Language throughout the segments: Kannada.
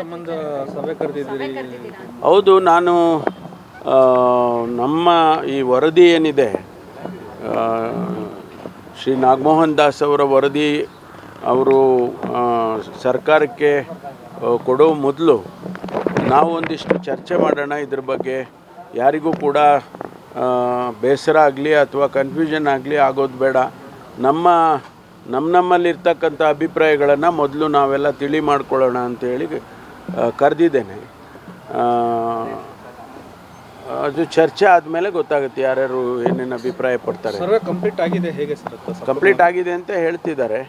ಸಂಬಂಧ ಸಭೆ ಕರೆದಿದ್ದೀರಿ. ಹೌದು ನಾನು ನಮ್ಮ ಈ ವರದಿ ಏನಿದೆ ಶ್ರೀ ನಾಗಮೋಹನ್ ದಾಸ್ ಅವರ ವರದಿ ಅವರು ಸರ್ಕಾರಕ್ಕೆ ಕೊಡೋ ಮೊದಲು ನಾವು ಒಂದಿಷ್ಟು ಚರ್ಚೆ ಮಾಡೋಣ ಇದ್ರ ಬಗ್ಗೆ. ಯಾರಿಗೂ ಕೂಡ ಬೇಸರ ಆಗಲಿ ಅಥವಾ ಕನ್ಫ್ಯೂಷನ್ ಆಗಲಿ ಆಗೋದು ಬೇಡ. ನಮ್ಮ ನಮ್ಮ ನಮ್ಮಲ್ಲಿರ್ತಕ್ಕಂಥ ಅಭಿಪ್ರಾಯಗಳನ್ನು ಮೊದಲು ನಾವೆಲ್ಲ ತಿಳಿ ಮಾಡ್ಕೊಳ್ಳೋಣ ಅಂತೇಳಿ ಕರೆದಿದ್ದೇನೆ. ಅದು ಚರ್ಚೆ ಆದಮೇಲೆ ಗೊತ್ತಾಗುತ್ತೆ ಯಾರ್ಯಾರು ಏನೇನು ಅಭಿಪ್ರಾಯ ಪಡ್ತಾರೆ. ಕಂಪ್ಲೀಟ್ ಆಗಿದೆ ಹೇಗೆ ಸರ್? ಕಂಪ್ಲೀಟ್ ಆಗಿದೆ ಅಂತ ಹೇಳ್ತಿದ್ದಾರೆ.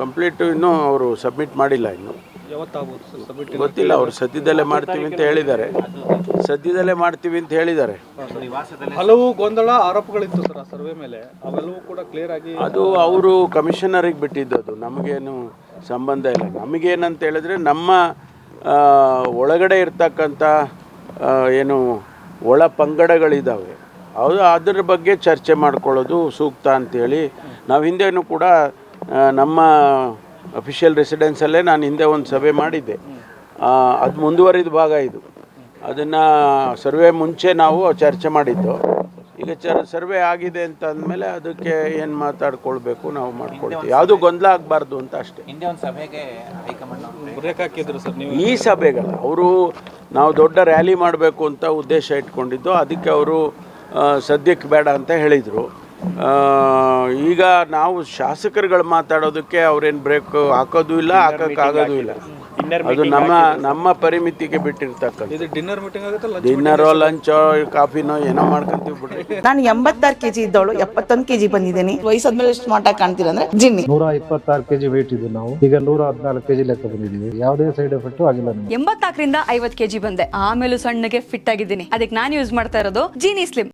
ಕಂಪ್ಲೀಟು ಇನ್ನೂ ಅವರು ಸಬ್ಮಿಟ್ ಮಾಡಿಲ್ಲ ಇನ್ನು. ಗೊತ್ತಿಲ್ಲ ಅವರು ಸದ್ಯದಲ್ಲೇ ಮಾಡ್ತೀವಿ ಅಂತ ಹೇಳಿದ್ದಾರೆ. ಸದ್ಯದಲ್ಲೇ ಮಾಡ್ತೀವಿ ಅಂತ ಹೇಳಿದ್ದಾರೆ. ಹಲವು ಗೊಂದಲ ಆರೋಪಗಳಿತ್ತು ಸರ್ ಸರ್ವೆ ಮೇಲೆ. ಅವೆಲ್ಲವೂ ಕೂಡ ಕ್ಲಿಯರ್ ಆಗಿ ಅದು ಅವರು ಕಮಿಷನರಿಗೆ ಬಿಟ್ಟಿದ್ದದು. ನಮಗೇನು ಸಂಬಂಧ ಇಲ್ಲ. ನಮಗೇನಂತ ಹೇಳಿದ್ರೆ ನಮ್ಮ ಒಳಗಡೆ ಇರ್ತಕ್ಕಂಥ ಏನು ಒಳ ಪಂಗಡಗಳಿದ್ದಾವೆ ಅದು ಅದ್ರ ಬಗ್ಗೆ ಚರ್ಚೆ ಮಾಡ್ಕೊಳ್ಳೋದು ಸೂಕ್ತ ಅಂತೇಳಿ ನಾವು ಹಿಂದೆನೂ ಕೂಡ ನಮ್ಮ ಅಫಿಷಿಯಲ್ ರೆಸಿಡೆನ್ಸಲ್ಲೇ ನಾನು ಹಿಂದೆ ಒಂದು ಸಭೆ ಮಾಡಿದ್ದೆ. ಆ, ಅದು ಮುಂದುವರಿದ ಭಾಗ ಇದು. ಅದನ್ನು ಸರ್ವೆ ಮುಂಚೆ ನಾವು ಚರ್ಚೆ ಮಾಡಿದ್ದು. ಈಗ ಚ ಸರ್ವೆ ಆಗಿದೆ ಅಂತ ಅಂದಮೇಲೆ ಅದಕ್ಕೆ ಏನು ಮಾತಾಡ್ಕೊಳ್ಬೇಕು ನಾವು ಮಾಡ್ಕೊಳ್ತೀವಿ. ಯಾವುದು ಗೊಂದಲ ಆಗಬಾರ್ದು ಅಂತ ಅಷ್ಟೇ. ಹಿಂದೆ ಒಂದು ಸಭೆಗೆ ಹೈಕಮಾಂಡ್ ಹಾಕಿದ್ರು ಸರ್ ಈ ಸಭೆಗಳ ಅವರು ನಾವು ದೊಡ್ಡ ರ್ಯಾಲಿ ಮಾಡಬೇಕು ಅಂತ ಉದ್ದೇಶ ಇಟ್ಕೊಂಡಿದ್ದು. ಅದಕ್ಕೆ ಅವರು ಸದ್ಯಕ್ಕೆ ಬೇಡ ಅಂತ ಹೇಳಿದರು. ಈಗ ನಾವು ಶಾಸಕರುಗಳು ಮಾತಾಡೋದಕ್ಕೆ ಅವ್ರೇನು ಬ್ರೇಕ್ ಹಾಕೋದು ಇಲ್ಲ ಹಾಕೋಕ್ಕಾಗೋದು ಇಲ್ಲ. ಅದು ನಮ್ಮ ನಮ್ಮ ಪರಿಮಿತಿಗೆ ಬಿಟ್ಟಿರ್ತಕ್ಕಂಥ ಇದು ಡಿನ್ನರ್ ಮೀಟಿಂಗ್ ಆಗುತ್ತಲ್ಲ ಲಂಚ್ ಡಿನ್ನರೋ ಲಂಚೋ ಕಾಫಿನೋ ಏನೋ ಮಾಡ್ಕೊಂತೀವಿ ಬಿಡ್ರಿ. ನಾನು ಎಂಬತ್ತಾರು ಕೆಜಿ ಇದ್ದವಳು ಎಪ್ಪತ್ತೊಂದು ಕೆಜಿ ಬಂದಿದ್ದೀನಿ. ವಯಸ್ಸಾದ್ಮೇಲೆ ಎಷ್ಟು ಆಗಿ ಕಾಣ್ತೀರ ಅಂದ್ರೆ ಜಿನ್ನಿ. ನೂರ ಇಪ್ಪತ್ತಾರು ಕೆಜಿ ವೇಟ್ ಇದ್ದು ನಾವು. ಈಗ ನೂರ ಹದಿನಾಲ್ಕು ಕೆಜಿ ಲೆಕ್ಕ ಬಂದಿದ್ದೀವಿ. ಯಾವುದೇ ಸೈಡ್ ಎಫೆಕ್ಟ್ ಆಗಿಲ್ಲ ನಮಗೆ. ಎಂಬತ್ನಾಲ್ಕರಿಂದ ಐವತ್ ಕೆಜಿ ಬಂದೆ. ಆಮೇಲೆ ಸಣ್ಣಗೆ ಫಿಟ್ ಆಗಿದ್ದೀನಿ. ಅದಕ್ಕೆ ನಾನು ಯೂಸ್ ಮಾಡ್ತಾ ಇರೋದು ಜೀನಿ ಸ್ಲಿಮ್